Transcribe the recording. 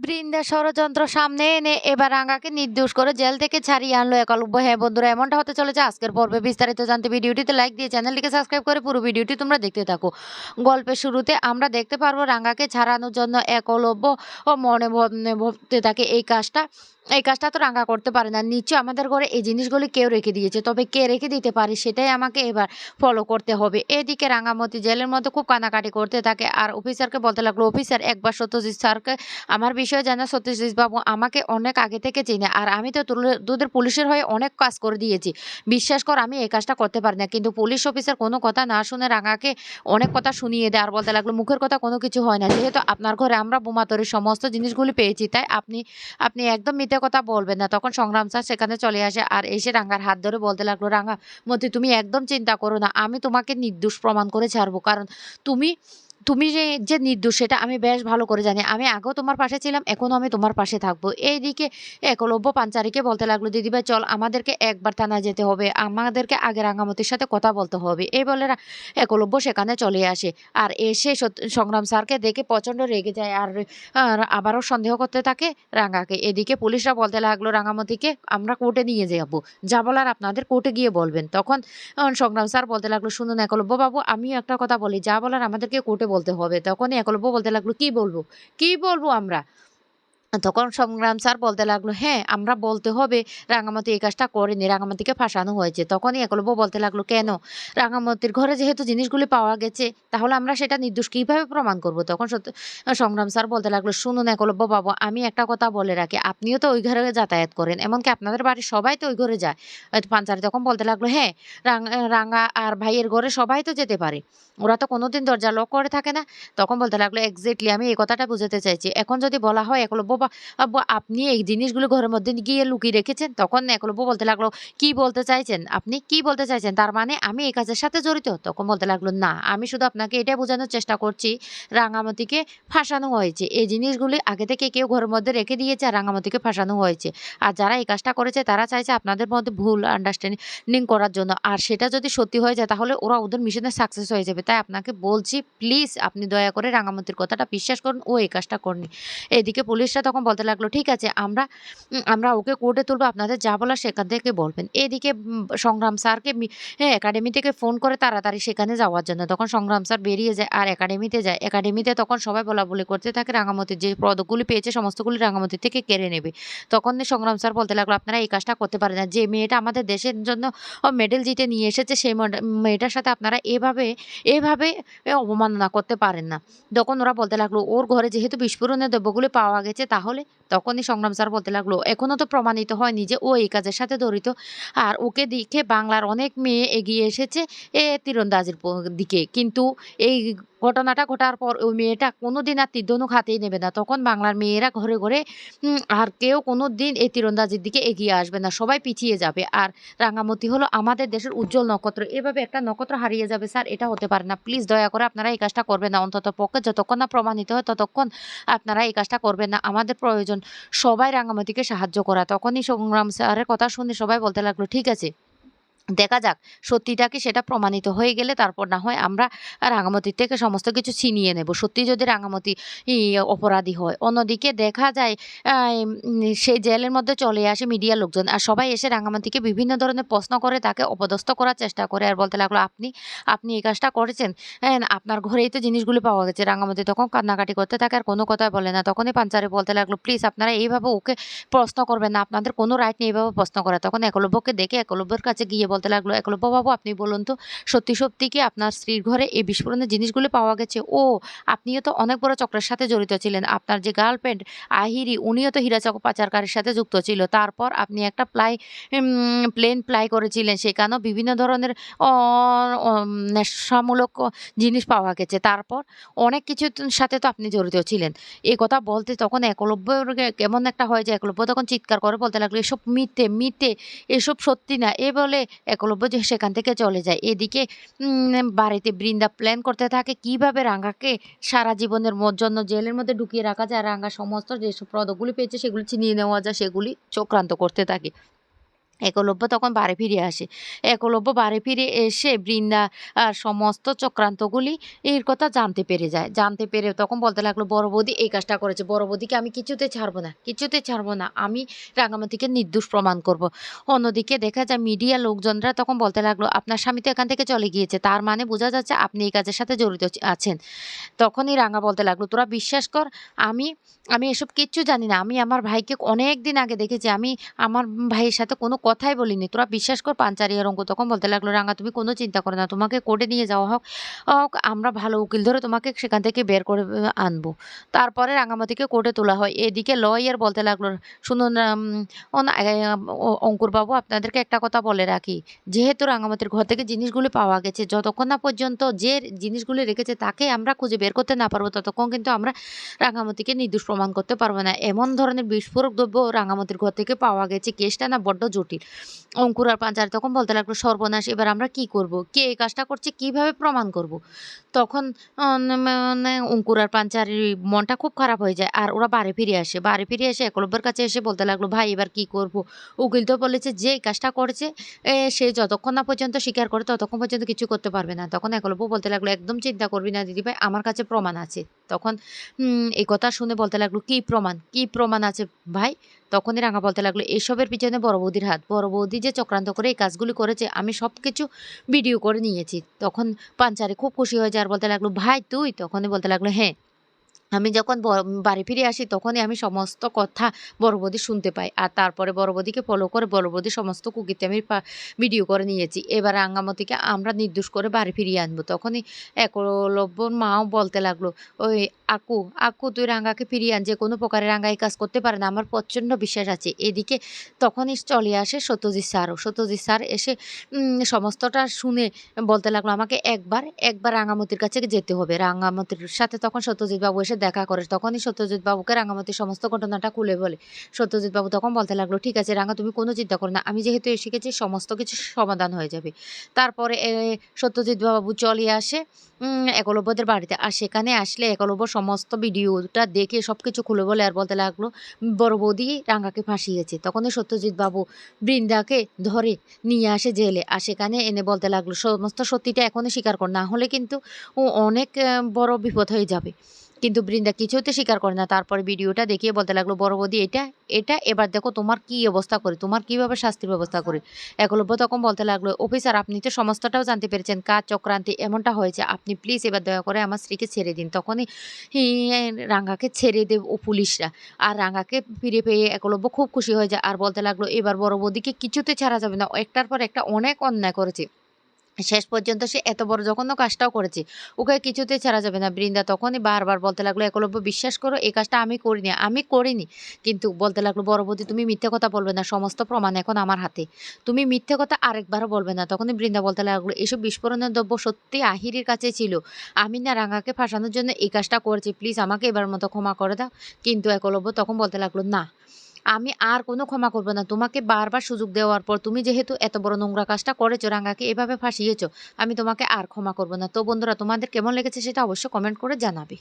বৃন্দা ষড়যন্ত্র সামনে এনে এবার রাঙ্গাকে নির্দোষ করে জেল থেকে ছাড়িয়ে আনলো একলব্য হ্যাঁ বন্ধুরা, এমনটা হতে চলেছে। আজকের পর্বে বিস্তারিত জানতে ভিডিওটিতে লাইক দিয়ে চ্যানেলটিকে সাবস্ক্রাইব করে পুরো ভিডিওটি তোমরা দেখতে থাকো। গল্পের শুরুতে আমরা দেখতে পারব রাঙ্গাকে ছাড়ানোর জন্য একলব্য ও মনে ভাব- ভাবতে থাকে, এই কাজটা এই কাজটা তো রাঙ্গা করতে পারে না। নিশ্চয় আমাদের ঘরে এই জিনিসগুলি কেউ রেখে দিয়েছে। তবে কে রেখে দিতে পারে সেটাই আমাকে এবার ফলো করতে হবে। এদিকে রাঙ্গামতি জেলের মধ্যে খুব কানাকাটি করতে থাকে। আর অফিসারকে বলতে লাগল অফিসার একবার সত্যজিৎ স্যারকে আমার জানা সত্যজিৎ বাবু, আমাকে অনেক আগে থেকে চিনে। আর আমি তো তোদের পুলিশের হয়ে অনেক কাজ করে দিয়েছি। বিশ্বাস কর, আমি এই কাজটা করতে পারি না। কিন্তু পুলিশ অফিসার কোনো কথা না শুনে রাঙাকে অনেক কথা শুনিয়ে দেয় আর বলতে লাগল, মুখের কথা কোনো কিছু হয় না। যেহেতু আপনার ঘরে আমরা বোমা তৈরির সমস্ত জিনিসগুলি পেয়েছি, তাই আপনি আপনি একদম মিথ্যে কথা বলবেন না। তখন সংগ্রাম স্যার সেখানে চলে আসে আর এসে রাঙ্গার হাত ধরে বলতে লাগল রাঙ্গা মতি, তুমি একদম চিন্তা করো না। আমি তোমাকে নির্দোষ প্রমাণ করে ছাড়বো। কারণ তুমি তুমি যে যে নির্দোষ, সেটা আমি বেশ ভালো করে জানি। আমি আগেও তোমার পাশে ছিলাম, এখনও আমি তোমার পাশে থাকব। এইদিকে একলব্য পাঞ্চারিকে বলতে লাগল দিদিভাই চল, আমাদেরকে একবার থানায় যেতে হবে। আমাদেরকে আগে রাঙ্গামতির সাথে কথা বলতে হবে। এই বলে একলব্য সেখানে চলে আসে। আর এসে সংগ্রাম স্যারকে দেখে প্রচণ্ড রেগে যায় আর আবারও সন্দেহ করতে থাকে রাঙাকে। এদিকে পুলিশরা বলতে লাগল রাঙামতিকে আমরা কোর্টে নিয়ে যাব। যা বলার আপনাদের কোর্টে গিয়ে বলবেন। তখন সংগ্রাম স্যার বলতে লাগল, শুনুন একলব্য বাবু, আমিও একটা কথা বলি। যা বলার আমাদেরকে কোর্টে বলতে হবে। তখনই একলব্য বলতে লাগল কি বলব? কি বলব আমরা? তখন সংগ্রাম স্যার বলতে লাগল হ্যাঁ আমরা বলতে হবে, রাঙামাটি এই কাজটা করেনি, রাঙামাটিকে ফাঁসানো হয়েছে। তখনই একলব্য বলতে লাগল, কেন? রাঙামাটির ঘরে যেহেতু জিনিসগুলি পাওয়া গেছে, তাহলে আমরা সেটা নির্দোষ কীভাবে প্রমাণ করব? তখন সংগ্রাম স্যার বলতে লাগল, শুনুন একলব্য বাবু, আমি একটা কথা বলে রাখি, আপনিও তো ওই ঘরে যাতায়াত করেন, এমনকি আপনাদের বাড়ির সবাই তো ওই ঘরে যায়। পাঞ্চারি তখন বলতে লাগল হ্যাঁ রাঙা আর ভাইয়ের ঘরে সবাই তো যেতে পারে, ওরা তো কোনোদিন দরজা লক করে থাকে না। তখন বলতে লাগল এক্স্যাক্টলি আমি এই কথাটা বুঝাতে চাইছি। এখন যদি বলা হয়, একলব্য বা আব্বু, আপনি এই জিনিসগুলো ঘরের মধ্যে গিয়ে লুকিয়ে রেখেছেন? তখন একলব্য বলতে লাগল, কি বলতে চাইছেন? আপনি কি বলতে চাইছেন? তার মানে আমি এই কাজের সাথে জড়িত? তখন বলতে লাগল, না, আমি শুধু আপনাকে এটা বোঝানোর চেষ্টা করছি রাঙামতিকে ফাঁসানো হয়েছে। এই জিনিসগুলি আগে থেকে কেউ ঘরের মধ্যে রেখে দিয়েছে আর রাঙামতিকে ফাঁসানো হয়েছে। আর যারা এই কাজটা করেছে, তারা চাইছে আপনাদের মধ্যে ভুল আন্ডারস্ট্যান্ডিং করার জন্য। আর সেটা যদি সত্যি হয়ে যায়, তাহলে ওরা ওদের মিশনে সাকসেস হয়ে যাবে। তাই আপনাকে বলছি প্লিজ আপনি দয়া করে রাঙামতির কথাটা বিশ্বাস করুন। ও এই কাজটা করেনি। এদিকে পুলিশরা তখন বলতে লাগল, ঠিক আছে, আমরা আমরা ওকে কোর্টে তুলবো, আপনাদের যা বলার সেখান থেকে বলবেন। এদিকে সংগ্রাম স্যারকে মি- হ্যাঁ একাডেমি থেকে ফোন করে তাড়াতাড়ি সেখানে যাওয়ার জন্য। তখন সংগ্রাম স্যার বেরিয়ে যায় আর একাডেমিতে যায়। একাডেমিতে তখন সবাই বলা বলি করতে থাকে রাঙামতির যে পদকগুলি পেয়েছে সমস্তগুলি রাঙামতি থেকে কেড়ে নেবে। তখন সংগ্রাম স্যার বলতে লাগল, আপনারা এই কাজটা করতে পারেন না। যে মেয়েটা আমাদের দেশের জন্য মেডেল জিতে নিয়ে এসেছে, সেই মেয়েটার সাথে আপনারা এভাবে এভাবে অবমাননা করতে পারেন না। তখন ওরা বলতে লাগল, ওর ঘরে যেহেতু বিস্ফোরণের দ্রব্যগুলি পাওয়া গেছে তাহলে তখনই সংগ্রাম স্যার বলতে লাগল এখনও তো প্রমাণিত হয়নি যে ও এই কাজের সাথে জড়িত। আর ওকে দেখে বাংলার অনেক মেয়ে এগিয়ে এসেছে এ তীরন্দাজের দিকে। কিন্তু এই ঘটনাটা ঘটার পর ওই মেয়েটা কোনো দিন আর তীরধনুক হাতেই নেবে না। তখন বাংলার মেয়েরা ঘরে ঘরে আর কেউ কোনো দিন এই তীরন্দাজির দিকে এগিয়ে আসবে না, সবাই পিছিয়ে যাবে। আর রাঙামতি হলো আমাদের দেশের উজ্জ্বল নক্ষত্র। এভাবে একটা নক্ষত্র হারিয়ে যাবে, স্যার, এটা হতে পারে না। প্লিজ দয়া করে আপনারা এই কাজটা করবেন না। অন্তত পক্ষে যতক্ষণ না প্রমাণিত হয়, ততক্ষণ আপনারা এই কাজটা করবেন না। আমাদের প্রয়োজন সবাই রাঙামতিকে সাহায্য করা। তখনই সংগ্রাম স্যারের কথা শুনে সবাই বলতে লাগল, ঠিক আছে। দেখা যাক, সত্যিটা কি সেটা প্রমাণিত হয়ে গেলে তারপর না হয় আমরা রাঙামতির থেকে সমস্ত কিছু ছিনিয়ে নেব। সত্যি যদি রাঙামতি অপরাধী হয়। অন্যদিকে দেখা যায় সেই জেলের মধ্যে চলে আসে মিডিয়ার লোকজন আর সবাই এসে রাঙামাতিকে বিভিন্ন ধরনের প্রশ্ন করে, তাকে অপদস্থ করার চেষ্টা করে আর বলতে লাগল, আপনি আপনি এই কাজটা করেছেন? হ্যাঁ আপনার ঘরেই তো জিনিসগুলো পাওয়া গেছে। রাঙামাতি তখন কান্নাকাটি করতে থাকে আর কোনো কথাই বলে না। তখনই পাঞ্চারে বলতে লাগল, প্লিজ আপনারা এইভাবে ওকে প্রশ্ন করবেন না। আপনাদের কোনো রাইট নেই এইভাবে প্রশ্ন করে। তখন একলব্যকে দেখে একলব্যের কাছে গিয়ে লাগল একলব্য বাবু আপনি বলুন তো, সত্যি সত্যি কি আপনার স্ত্রীর ঘরে এই বিস্ফোরণের জিনিসগুলো পাওয়া গেছে? ও, আপনিও তো অনেক বড় চক্রের সাথে জড়িত ছিলেন। আপনার যে গার্লফ্রেন্ড আহিরি, উনিও তো হীরাচক পাচারকারের সাথে যুক্ত ছিল। তারপর আপনি একটা প্লাই প্লেন প্লাই করেছিলেন। সেখানেও বিভিন্ন ধরনের নেশামূলক জিনিস পাওয়া গেছে। তারপর অনেক কিছুর সাথে তো আপনি জড়িত ছিলেন। এই কথা বলতে তখন একলব্য কেমন একটা হয় যে একলব্য তখন চিৎকার করে বলতে লাগল, এসব মিথ্যে মিথ্যে, এসব সত্যি না। এ বলে একলব্য সেখান থেকে চলে যায়। এদিকে বাড়িতে বৃন্দা প্ল্যান করতে থাকে কীভাবে রাঙ্গাকে সারা জীবনের জন্য জেলের মধ্যে ঢুকিয়ে রাখা যায়। রাঙ্গা সমস্ত যেসব পদকগুলি পেয়েছে সেগুলি ছিনিয়ে নেওয়া যায়, সেগুলি চক্রান্ত করতে থাকে। একলব্য তখন বাড়ি ফিরে আসে। একলব্য বাড়ি ফিরে এসে বৃন্দা আর সমস্ত চক্রান্তগুলি এর কথা জানতে পেরে যায়। জানতে পেরে তখন বলতে লাগল, বড় বৌদি, এই কাজটা করেছে। বড় বৌদিকে আমি কিছুতে ছাড়বো না, কিছুতে ছাড়বো না। আমি রাঙামাতিকে নির্দোষ প্রমাণ করব। অন্যদিকে দেখা যায়, মিডিয়া লোকজনরা তখন বলতে লাগল, আপনার স্বামী তো এখান থেকে চলে গিয়েছে। তার মানে বোঝা যাচ্ছে আপনি এই কাজের সাথে জড়িত আছেন। তখনই রাঙা বলতে লাগল, তোরা বিশ্বাস কর, আমি আমি এসব কিচ্ছু জানি না। আমি আমার ভাইকে অনেক দিন আগে দেখেছি। আমি, আমার ভাইয়ের সাথে কোনো কথাই বলিনি। তোরা বিশ্বাস কর পাঞ্চারিয়ার অঙ্ক তখন বলতে লাগল, রাঙা, তুমি কোনো চিন্তা করো না, তোমাকে কোর্টে নিয়ে যাওয়া হোক হোক, আমরা ভালো উকিল ধরে তোমাকে সেখান থেকে বের করে আনব। তারপরে রাঙামাতিকে কোর্টে তোলা হয়। এদিকে লয়ার বলতে লাগল, শুনুন অঙ্কুরবাবু, আপনাদেরকে একটা কথা বলে রাখি। যেহেতু রাঙামাতির ঘর থেকে জিনিসগুলি পাওয়া গেছে, যতক্ষণ না পর্যন্ত যে জিনিসগুলি রেখেছে তাকে আমরা খুঁজে বের করতে না পারব, ততক্ষণ কিন্তু আমরা রাঙামাতিকে নির্দোষ প্রমাণ করতে পারব না। এমন ধরনের বিস্ফোরক দ্রব্য রাঙামাতির ঘর থেকে পাওয়া গেছে। কেসটা না বড্ড জটিল। অঙ্কুর আর পাঞ্চারি তখন বলতে লাগল, সর্বনাশ, এবার আমরা কি করব? কে এই কাজটা করছে? কীভাবে প্রমাণ করব? তখন মানে অঙ্কুর আর পাঞ্চারির মনটা খুব খারাপ হয়ে যায়। আর ওরা বাড়ি ফিরে আসে। বাড়ি ফিরে এসে একলব্যের কাছে এসে বলতে লাগল, ভাই, এবার কি করব? উকিল তো বলেছে, যে এই কাজটা করেছে সে যতক্ষণ না পর্যন্ত স্বীকার করে, ততক্ষণ পর্যন্ত কিছু করতে পারবে না। তখন একলব্য বলতে লাগল, একদম চিন্তা করবি না, দিদিভাই, আমার কাছে প্রমাণ আছে। তখন এই কথা শুনে বলতে লাগল, কি প্রমাণ? কি প্রমাণ আছে ভাই? তখনই রাঙা বলতে লাগল, এসবের পিছনে বড় বৌদির হাত বড় বৌদি যে চক্রান্ত করে এই কাজগুলি করেছে, আমি সব কিছু ভিডিও করে নিয়েছি। তখন পাঞ্চারে খুব খুশি হয়ে আর বলতে লাগল, ভাই তুই? তখনই বলতে লাগল হ্যাঁ। আমি যখন বাড়ি ফিরে আসি তখনই আমি সমস্ত কথা বড় বৌদি শুনতে পাই। আর তারপরে বড় বৌদিকে ফলো করে বড় বৌদি সমস্ত কুকিতে আমি ভিডিও করে নিয়েছি এবার রাঙ্গামতিকে আমরা নির্দোষ করে বাড়ি ফিরিয়ে আনব। তখনই একলব্যর মাও বলতে লাগল, ওই আকু আকু তুই রাঙ্গাকে ফিরিয়ে আন। যে কোনো প্রকারে রাঙ্গা কাজ করতে পারে না। আমার প্রচণ্ড বিশ্বাস আছে। এদিকে তখনই চলে আসে সত্যজিৎ স্যারও। সত্যজিৎ স্যার এসে সমস্তটা শুনে বলতে লাগল, আমাকে একবার একবার রাঙামতির কাছে যেতে হবে। রাঙামতির সাথে তখন সত্যজিৎ বাবু এসে দেখা করে তখনই সত্যজিৎ বাবুকে রাঙামতির সমস্ত ঘটনাটা খুলে বলে। সত্যজিৎ বাবু তখন বলতে লাগল, ঠিক আছে রাঙা, তুমি কোনো চিন্তা করো না, আমি যেহেতু এসে গেছি, সমস্ত কিছু সমাধান হয়ে যাবে। তারপরে সত্যজিৎ বাবু চলে আসে একলব্যদের বাড়িতে। আর সেখানে আসলে একলব্য সমস্ত ভিডিওটা দেখে সব কিছু খুলে বলে আর বলতে লাগল, বড় বৌদি রাঙাকে ফাঁসিয়েছে। তখনই সত্যজিৎ বাবু বৃন্দাকে ধরে নিয়ে আসে জেলে। আর সেখানে এনে বলতে লাগল, সমস্ত সত্যিটা এখনই স্বীকার কর, না হলে কিন্তু ও অনেক বড় বিপদ হয়ে যাবে। কিন্তু বৃন্দা কিছুতে স্বীকার করে না। তারপরে ভিডিওটা দেখিয়ে বলতে লাগল, বড় বৌদি, এটা এটা, এবার দেখো তোমার কি অবস্থা করে, তোমার কীভাবে শাস্তির ব্যবস্থা করে? একলব্য তখন বলতে লাগল, অফিসার, আপনি তো সমস্তটাও জানতে পেরেছেন, কাজ চক্রান্তি এমনটা হয়েছে, আপনি প্লিজ এবার দয়া করে আমার স্ত্রীকে ছেড়ে দিন। তখনই রাঙ্গাকে ছেড়ে দেব ও পুলিশরা। আর রাঙ্গাকে ফিরে পেয়ে একলব্য খুব খুশি হয়ে যায়। আর বলতে লাগল, এবার বড় বৌদিকে কিছুতে ছাড়া যাবে না, একটার পর একটা অনেক অন্যায় করেছে। শেষ পর্যন্ত সে এত বড় জঘন্য কাজটাও করেছে। ওকে কিছুতে ছাড়া যাবে না। বৃন্দা তখনই বারবার বলতে লাগল, একলব্য, বিশ্বাস করো, এই কাজটা আমি করিনি আমি করিনি। কিন্তু বলতে লাগল বড় বৌদি তুমি মিথ্যে কথা বলবে না, সমস্ত প্রমাণ এখন আমার হাতে। তুমি মিথ্যে কথা আরেকবারও বলবে না। তখনই বৃন্দা বলতে লাগল, এসব বিস্ফোরণের দ্রব্য সত্যি আহিরির কাছে ছিল। আমি না রাঙাকে ফাঁসানোর জন্য এই কাজটা করেছি। প্লিজ আমাকে এবার মতো ক্ষমা করে দাও। কিন্তু একলব্য তখন বলতে লাগল, না আমি আর কোনো ক্ষমা করব না। তোমাকে বারবার সুযোগ দেওয়ার পর তুমি যেহেতু এত বড় নোংরা কাজটা করেছ, রাঙ্গাকে এভাবে ফাঁসিয়েছো, আমি তোমাকে আর ক্ষমা করব না। তো বন্ধুরা, তোমাদের কেমন লেগেছে সেটা অবশ্যই কমেন্ট করে জানাবে।